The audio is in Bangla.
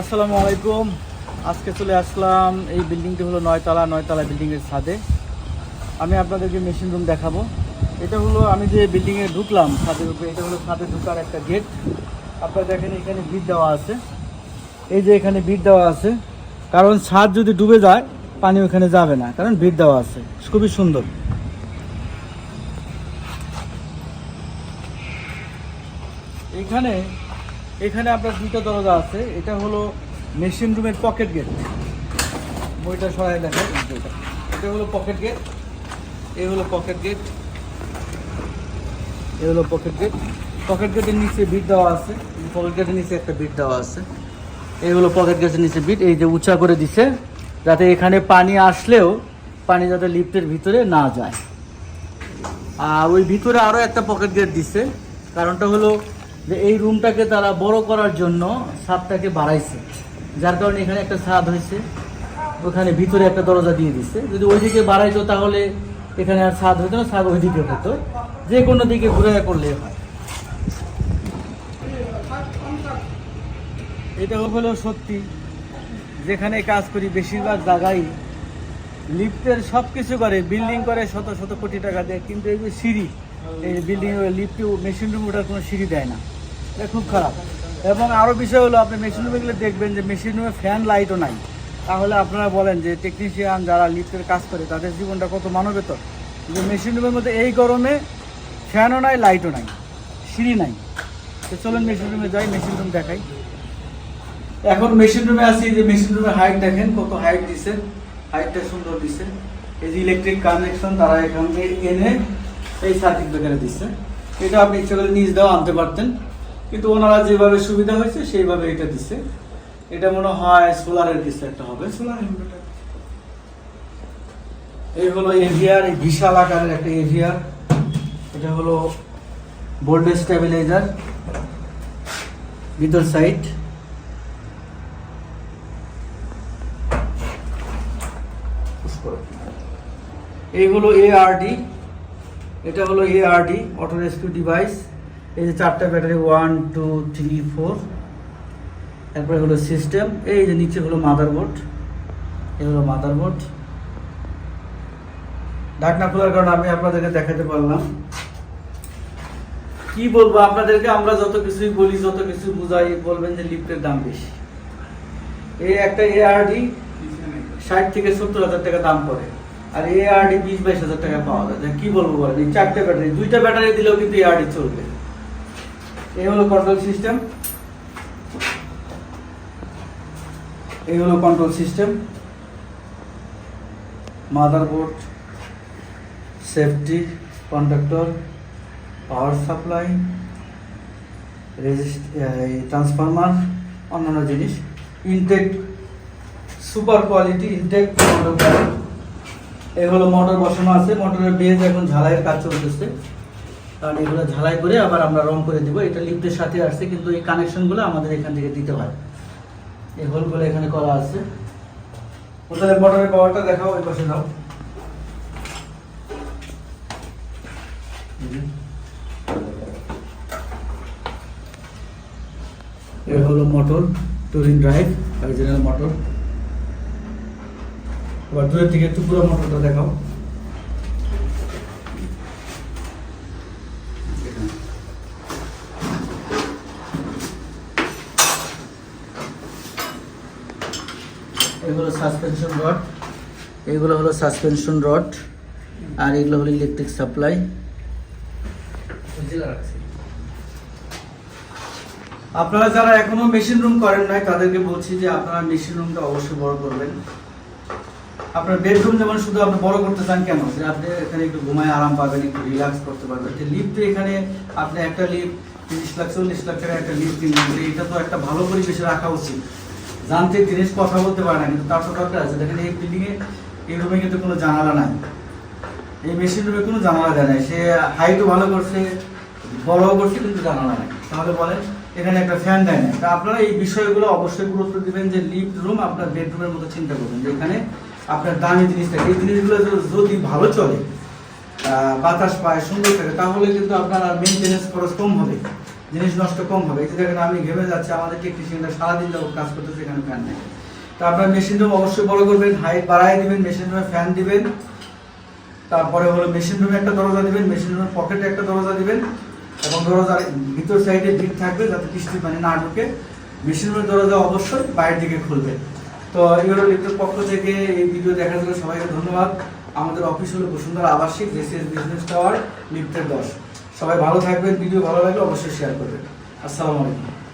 আসসালামু আলাইকুম। আজকে চলে আসলাম, এই বিল্ডিংটি হলো নয়তলা নয়তলা বিল্ডিংয়ের ছাদে। আমি আপনাদেরকে মেশিন রুম দেখাবো। এটা হলো আমি যে বিল্ডিংয়ে ঢুকলাম, ছাদের উপরে, এটা হলো ছাদে ঢুকার একটা গেট আপনারা দেখেন এখানে বিট দেওয়া আছে। এই যে এখানে বিট দেওয়া আছে, কারণ ছাদ যদি ডুবে যায়, পানি ওখানে যাবে না, কারণ বিট দেওয়া আছে। খুবই সুন্দর। এখানে এখানে আপনার দুইটা দরজা আছে। এটা হলো মেশিন রুমের পকেট গেট বইটা সরাই দেখেন। এটা। হলো পকেট গেট এই হলো পকেট গেট এ হলো পকেট গেট পকেট গেটের নিচে বিট দেওয়া আছে। পকেট গেটের নিচে একটা বিট দেওয়া আছে। এই হলো পকেট গেটের নিচে বিট এই যে উঁচা করে দিছে, যাতে এখানে পানি আসলেও পানি যাতে লিফটের ভিতরে না যায়। আর ওই ভিতরে আরও একটা পকেট গেট দিছে। কারণটা হলো যে এই রুমটাকে তারা বড় করার জন্য ছাদটাকে বাড়াইছে। যার কারণে এখানে একটা ছাদ হয়েছে। ওখানে ভিতরে একটা দরজা দিয়ে দিছে। যদি ওইদিকে বাড়াইতো তাহলে এখানে আর ছাদ হতো না, ছাদ ওইদিকে হতো। যে কোনো দিকে ঘুরে করলে হয়। এটা হলো সত্যি। যেখানে কাজ করি বেশিরভাগ জায়গায় লিফটের সব কিছু করে, বিল্ডিং করে শত শত কোটি টাকা দেয়। কিন্তু এই যে সিঁড়ি, এই বিল্ডিং লিফটে মেশিন রুম ওটার কোনো সিঁড়ি দেয় না। খুব খারাপ। এবং আরও বিষয় হলো, আপনি মেশিন রুমে গেলে দেখবেন যে মেশিন রুমে ফ্যান লাইটও নাই। তাহলে আপনারা বলেন যে টেকনিশিয়ান যারা লিফটের কাজ করে, তাদের জীবনটা কত মানবেতর? যে মেশিন রুমের মধ্যে এই গরমে ফ্যানও নাই লাইটও নাই, সিঁড়ি নাই। তো চলুন মেশিন রুমে যাই মেশিন রুম দেখাই। এখন মেশিন রুমে আছি যে মেশিন রুমের হাইট দেখেন, কত হাইট দিছে। হাইটটা সুন্দর দিছে। এই যে ইলেকট্রিক কানেকশন তারা এখান থেকে এনে এই সার্কিট ব্রেকারে দিচ্ছে এটা আপনি ইচ্ছে করলে নিজ দেওয়া আনতে পারতেন। কিন্তু ওনারা যেভাবে সুবিধা হয়েছে সেইভাবে এটা দিচ্ছে এটা মনে হয় সোলারের কিছু একটা হবে। সোলার এই হলো এভিয়ার এই বিশাল আকারের একটা এভিয়ার এটা হলো বোল্ডেজ স্টেবিলাইজার ভিতর সাইড। এই হলো এআরডি। এটা হলো এআরডি অটো রেস্কিউ ডিভাইস। এই যে চারটা battery one two three four তারপরে হলো সিস্টেম এই যে নিচে হলো মাদারবোর্ড এই হলো মাদারবোর্ড ঢাকনা খোলার কারণে আমি আপনাদেরকে দেখাতে পারলাম। কি বলব আপনাদেরকে? আমরা যত কিছুই বলি, যত কিছু বুঝাই, বলবেন যে লিফটের দাম বেশি। এই একটা এআরডি ষাট থেকে সত্তর হাজার টাকা দাম পড়ে। আর এআরডি বিশ বাইশ হাজার টাকা পাওয়া যায়। কি বলব বলেন? এই চারটে ব্যাটারি, দুইটা ব্যাটারি দিলেও কিন্তু এআরডি চলবে। এই হলো কন্ট্রোল সিস্টেম এই হলো control system motherboard safety conductor power supply resist transformer অন্যান্য জিনিস intake super quality intake motor এই হলো মোটর বসানো আছে মোটরের বেজ এখন ঝালাইয়ের কাজ চলতেছে। কারণ এগুলো ঝালাই করে আবার আমরা রং করে দিব। এটা লিফটের সাথে আসছে কিন্তু এই কানেকশনগুলো আমাদের এখান থেকে দিতে হয়। এই হোলগুলো এখানে করা আছে। ওখানে মোটরের পাওয়ারটা দেখাও ওই পাশে দাও। এ হলো motor touring drive original motor এবার দূরের থেকে একটু পুরো মোটরটা দেখাও। এগুলো সাসপেনশন রড এগুলো হলো সাসপেনশন রড আর এগুলো হলো ইলেকট্রিক সাপ্লাই আপনারা যারা এখনও মেশিন রুম করেন নাই, তাদেরকে বলছি যে আপনারা মেশিন রুমটা অবশ্যই বড় করবেন। আপনার বেডরুম যেমন শুধু আপনি বড় করতে চান কেন? যে আপনি এখানে একটু ঘুমায় আরাম পাবেন, একটু রিল্যাক্স করতে পারবেন। যে লিফট এখানে আপনি একটা লিফট তিরিশ লাখ, চল্লিশ লাখ টাকা একটা লিফট কিনবেন। এটা তো একটা ভালো পরিবেশে রাখা উচিত। যান্ত্রিক জিনিস কথা বলতে পারে না, কিন্তু তার দরকার আছে। দেখেন এই বিল্ডিংয়ে এই রুমে কিন্তু কোনো জানালা নাই। এই মেশিন রুমে কোনো জানালা দেয় নাই। সে হাইটও ভালো করছে বড়ও করছে, কিন্তু জানালা নাই। তাহলে বলেন এখানে একটা ফ্যান দেয় না তা আপনারা এই বিষয়গুলো অবশ্যই গুরুত্ব দিবেন যে লিফট রুম আপনার বেডরুমের মতো চিন্তা করবেন যে এখানে আপনার দামি জিনিস থাকে এই জিনিসগুলো যদি- ভালো চলে বাতাস পায়, সুন্দর থাকে, তাহলে কিন্তু আপনার আর মেনটেন্যান্স খরচ কম হবে। জিনিস নষ্ট কম হবে। যে দেখেন আমি ঘেমে যাচ্ছে, আমাদের টেকনিশিয়ানরা সারাদিন যাব কাজ করতেছে এখানে ফ্যান নেই তো আপনার মেশিন রুম অবশ্যই বড় করবেন হাইট বাড়ায় দিবেন মেশিন রুমে ফ্যান দিবেন। তারপরে হলো মেশিন রুমে একটা দরজা দিবেন মেশিন রুমের পকেটে একটা দরজা দিবেন এবং দরজার ভিতর সাইডে ভিত থাকবে যাতে বৃষ্টি পানি না ঢুকে। মেশিন রুমের দরজা অবশ্যই বাইরের দিকে খুলবে। তো হলো লিফটের পক্ষ থেকে এই ভিডিও দেখার জন্য সবাইকে ধন্যবাদ। আমাদের অফিস হলো বসুন্ধরা আবাসিক জেসিএস বিজনেস টাওয়ার লিফটের দশ। সবাই ভালো থাকবেন ভিডিও ভালো লাগলে অবশ্যই শেয়ার করবেন। আসসালামু আলাইকুম।